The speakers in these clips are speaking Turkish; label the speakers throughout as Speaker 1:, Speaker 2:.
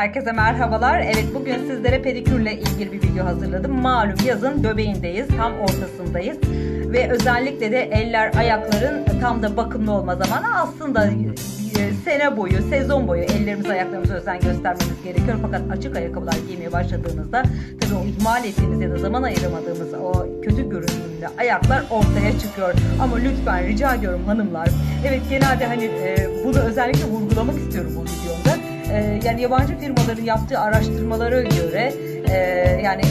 Speaker 1: Herkese merhabalar. Evet bugün sizlere pedikürle ilgili bir video hazırladım. Malum yazın göbeğindeyiz, tam ortasındayız. Ve özellikle de eller, ayakların tam da bakımlı olma zamanı. Aslında e, sene boyu, sezon boyu ellerimiz, ayaklarımıza özen göstermemiz gerekiyor. Fakat açık ayakkabılar giymeye başladığımızda tabii o ihmal ettiğimiz ya da zaman ayıramadığımız o kötü görünümlü ayaklar ortaya çıkıyor. Ama lütfen rica ediyorum hanımlar. Evet genelde hani e, bunu özellikle vurgulamak istiyorum bu videomda. E, yani yabancı firmaların yaptığı araştırmalara göre e, yani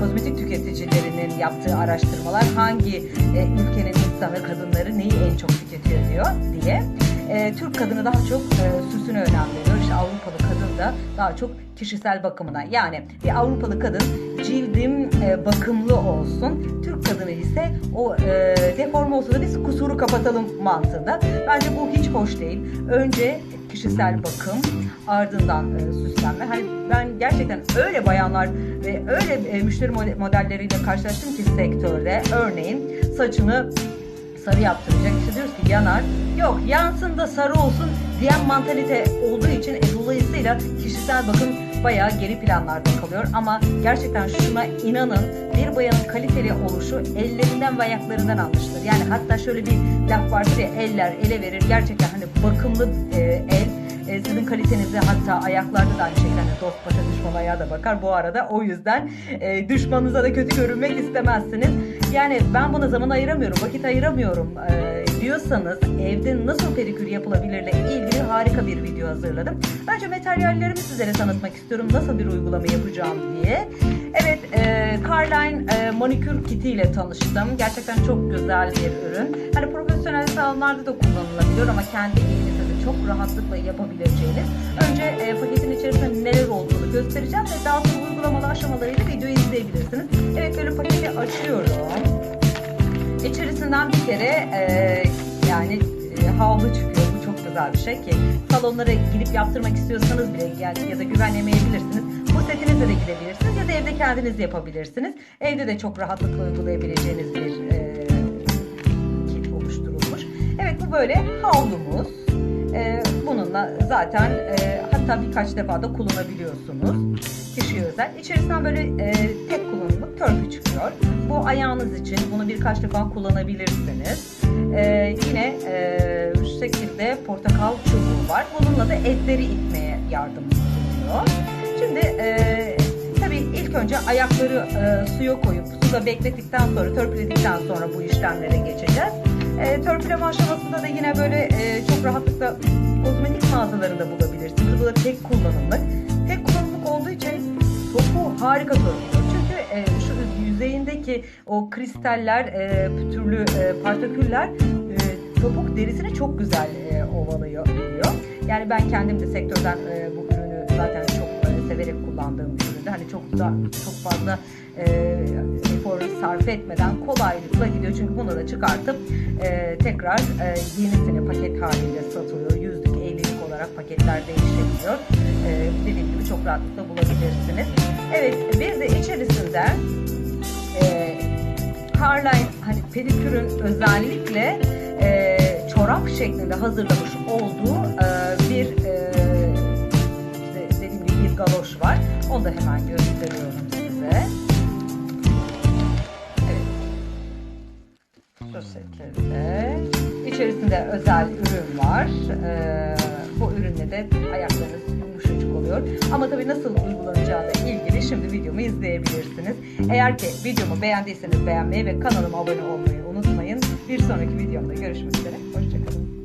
Speaker 1: kozmetik tüketicilerinin yaptığı araştırmalar hangi e, ülkenin insanı, kadınları neyi en çok tüketiyor diyor diye. E, Türk kadını daha çok e, süsüne önem veriyor. İşte Avrupalı kadın da daha çok kişisel bakımına. Yani bir Avrupalı kadın cildim bakımlı olsun. Türk kadını ise o e, deforme olsa da biz kusuru kapatalım mantığında. Bence bu hiç hoş değil. Önce kişisel bakım, ardından e, süslenme. Hani ben gerçekten öyle bayanlar ve öyle e, müşteri mode- modelleriyle karşılaştım ki sektörde. Örneğin saçını sarı yaptıracak. İşte diyoruz ki yanar. Yok yansın da sarı olsun diyen mantalite olduğu için dolayısıyla kişisel bakım bayağı geri planlarda kalıyor. Ama gerçekten şuna inanın bir bayanın kaliteli oluşu ellerinden ve ayaklarından anlaşılır. Yani hatta şöyle bir laf vardır ya eller ele verir. Gerçekten hani bakımlı e, el e, sizin kalitenizi hatta ayaklarda da aynı şekilde hani dost başa düşman ayağa da bakar. Bu arada o yüzden e, düşmanınıza da kötü görünmek istemezsiniz. Yani ben buna zaman ayıramıyorum, vakit ayıramıyorum e, diyorsanız evde nasıl pedikür yapılabilirle ilgili harika bir video hazırladım. Önce materyallerimi sizlere tanıtmak istiyorum. Nasıl bir uygulama yapacağım diye. Evet, e, Carline e, manikür kiti ile tanıştım. Gerçekten çok güzel bir ürün. Hani profesyonel salonlarda da kullanılabiliyor ama kendi evinizde de çok rahatlıkla yapabileceğiniz. Önce e, paketin içerisinde neler olduğunu göstereceğim ve daha sonra uygulamalı aşamalarıyla videoyu izleyebilirsiniz. Evet, böyle paketi açıyorum. İçerisinden bir kere e, yani e, havlu çıkıyor. Bu çok güzel bir şey ki salonlara gidip yaptırmak istiyorsanız bile yani ya da güvenlemeyebilirsiniz. Bu setinizle de gidebilirsiniz ya da evde kendiniz yapabilirsiniz. Evde de çok rahatlıkla uygulayabileceğiniz bir e, kit oluşturulmuş. Evet bu böyle havlumuz. E, bununla zaten e, hatta birkaç defa da kullanabiliyorsunuz. Kişiye özel. İçerisinden böyle e, tek kullanımlık törpü çıkıyor. Bu ayağınız için bunu birkaç defa kullanabilirsiniz. E, yine e, şu şekilde portakal çubuğu var. Bununla da etleri itmeye yardımcı oluyor. Şimdi e, tabii ilk önce ayakları e, suya koyup suda beklettikten sonra törpüledikten sonra bu işlemlere geçeceğiz. E, törpüleme aşamasında da yine böyle e, çok rahatlıkla kozmetik mağazalarında bulabilirsiniz. Bu da tek kullanımlık. Tek kullanımlık olduğu için topu harika törpülüyor. Çünkü e, yüzeyindeki o kristaller, e, pütürlü e, partiküller e, topuk derisini çok güzel e, ovalıyor. biliyor. Yani ben kendim de sektörden e, bu ürünü zaten çok e, severek kullandığım bir üründü. Hani çok da çok fazla e, efor sarf etmeden kolaylıkla gidiyor. Çünkü bunu da çıkartıp e, tekrar e, yenisini paket halinde satılıyor. Yüzlük, ellilik olarak paketler değişebiliyor. E, dediğim gibi çok rahatlıkla bulabilirsiniz. Evet, bir de içerisinde e, Carline hani pedikürün özellikle e, çorap şeklinde hazırlamış olduğu e, bir e, işte dediğim gibi bir galoş var. Onu da hemen gösteriyorum size. Şu şekilde. İçerisinde özel ürün var. E, bu ürünle de ayaklarınız oluyor. Ama tabii nasıl uygulanacağıyla ilgili şimdi videomu izleyebilirsiniz. Eğer ki videomu beğendiyseniz beğenmeyi ve kanalıma abone olmayı unutmayın. Bir sonraki videomda görüşmek üzere. Hoşçakalın.